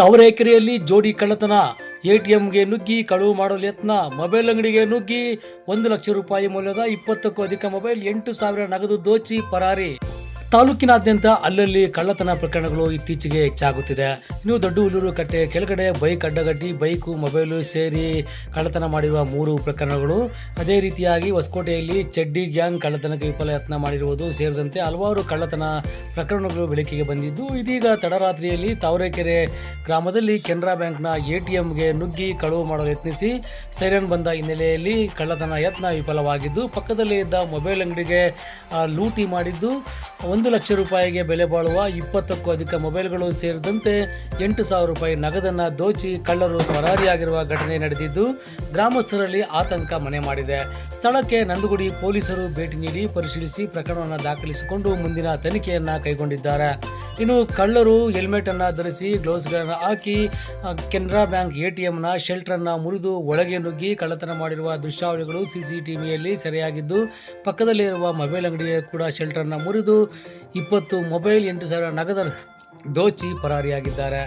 ತಾವರೆಕೆರೆಯಲ್ಲಿ ಜೋಡಿ ಕಳ್ಳತನ. ಎಟಿಎಂಗೆ ನುಗ್ಗಿ ಕಳುವು ಮಾಡಲು ಯತ್ನ. ಮೊಬೈಲ್ ಅಂಗಡಿಗೆ ನುಗ್ಗಿ ಒಂದು ಲಕ್ಷ ರೂಪಾಯಿ ಮೌಲ್ಯದ ಇಪ್ಪತ್ತಕ್ಕೂ ಅಧಿಕ ಮೊಬೈಲ್ ಎಂಟು ಸಾವಿರ ನಗದು ದೋಚಿ ಪರಾರಿ. ತಾಲೂಕಿನಾದ್ಯಂತ ಅಲ್ಲಲ್ಲಿ ಕಳ್ಳತನ ಪ್ರಕರಣಗಳು ಇತ್ತೀಚೆಗೆ ಹೆಚ್ಚಾಗುತ್ತಿದೆ. ಇನ್ನು ದೊಡ್ಡ ಕಟ್ಟೆ ಕೆಳಗಡೆ ಬೈಕ್ ಅಡ್ಡಗಟ್ಟಿ, ಬೈಕು, ಮೊಬೈಲು ಸೇರಿ ಕಳ್ಳತನ ಮಾಡಿರುವ ಮೂರು ಪ್ರಕರಣಗಳು. ಅದೇ ರೀತಿಯಾಗಿ ಹೊಸಕೋಟೆಯಲ್ಲಿ ಚಡ್ಡಿ ಗ್ಯಾಂಗ್ ಕಳ್ಳತನಕ್ಕೆ ವಿಫಲ ಯತ್ನ ಮಾಡಿರುವುದು ಸೇರಿದಂತೆ ಹಲವಾರು ಕಳ್ಳತನ ಪ್ರಕರಣಗಳು ಬೆಳಕಿಗೆ ಬಂದಿದ್ದು, ಇದೀಗ ತಡರಾತ್ರಿಯಲ್ಲಿ ತಾವರೆಕೆರೆ ಗ್ರಾಮದಲ್ಲಿ ಕೆನರಾ ಬ್ಯಾಂಕ್ನ ಎಟಿಎಂಗೆ ನುಗ್ಗಿ ಕಳುವು ಮಾಡಲು ಯತ್ನಿಸಿ ಸೈರನ್ ಬಂದ ಹಿನ್ನೆಲೆಯಲ್ಲಿ ಕಳ್ಳತನ ಯತ್ನ ವಿಫಲವಾಗಿದ್ದು, ಪಕ್ಕದಲ್ಲೇ ಇದ್ದ ಮೊಬೈಲ್ ಅಂಗಡಿಗೆ ಲೂಟಿ ಮಾಡಿದ್ದು. ಒಂದು ಲಕ್ಷ ರೂಪಾಯಿಗೆ ಬೆಲೆ ಬಾಳುವ ಇಪ್ಪತ್ತಕ್ಕೂ ಅಧಿಕ ಮೊಬೈಲ್ಗಳು ಸೇರಿದಂತೆ ಎಂಟು ಸಾವಿರ ರೂಪಾಯಿ ನಗದನ್ನು ದೋಚಿ ಕಳ್ಳರು ಪರಾರಿಯಾಗಿರುವ ಘಟನೆ ನಡೆದಿದ್ದು, ಗ್ರಾಮಸ್ಥರಲ್ಲಿ ಆತಂಕ ಮನೆ ಮಾಡಿದೆ. ಸ್ಥಳಕ್ಕೆ ನಂದಗುಡಿ ಪೊಲೀಸರು ಭೇಟಿ ನೀಡಿ ಪರಿಶೀಲಿಸಿ ಪ್ರಕರಣವನ್ನು ದಾಖಲಿಸಿಕೊಂಡು ಮುಂದಿನ ತನಿಖೆಯನ್ನು ಕೈಗೊಂಡಿದ್ದಾರೆ. ಇನ್ನು ಕಳ್ಳರು ಹೆಲ್ಮೆಟ್ ಅನ್ನ ಧರಿಸಿ ಗ್ಲೌಸ್ಗಳನ್ನು ಹಾಕಿ ಕೆನರಾ ಬ್ಯಾಂಕ್ ಎ ಟಿ ಎಂನ ಶೆಲ್ಟರನ್ನು ಮುರಿದು ಒಳಗೆ ನುಗ್ಗಿ ಕಳ್ಳತನ ಮಾಡಿರುವ ದೃಶ್ಯಾವಳಿಗಳು ಸಿಸಿಟಿವಿಯಲ್ಲಿ ಸೆರೆಯಾಗಿದ್ದು ಪಕ್ಕದಲ್ಲಿರುವ ಮೊಬೈಲ್ ಅಂಗಡಿಯ ಕೂಡ ಶೆಲ್ಟರನ್ನು ಮುರಿದು ಇಪ್ಪತ್ತು ಮೊಬೈಲ್ ಎಂಟು ಸಾವಿರ ನಗದ ದೋಚಿ ಪರಾರಿಯಾಗಿದ್ದಾರೆ.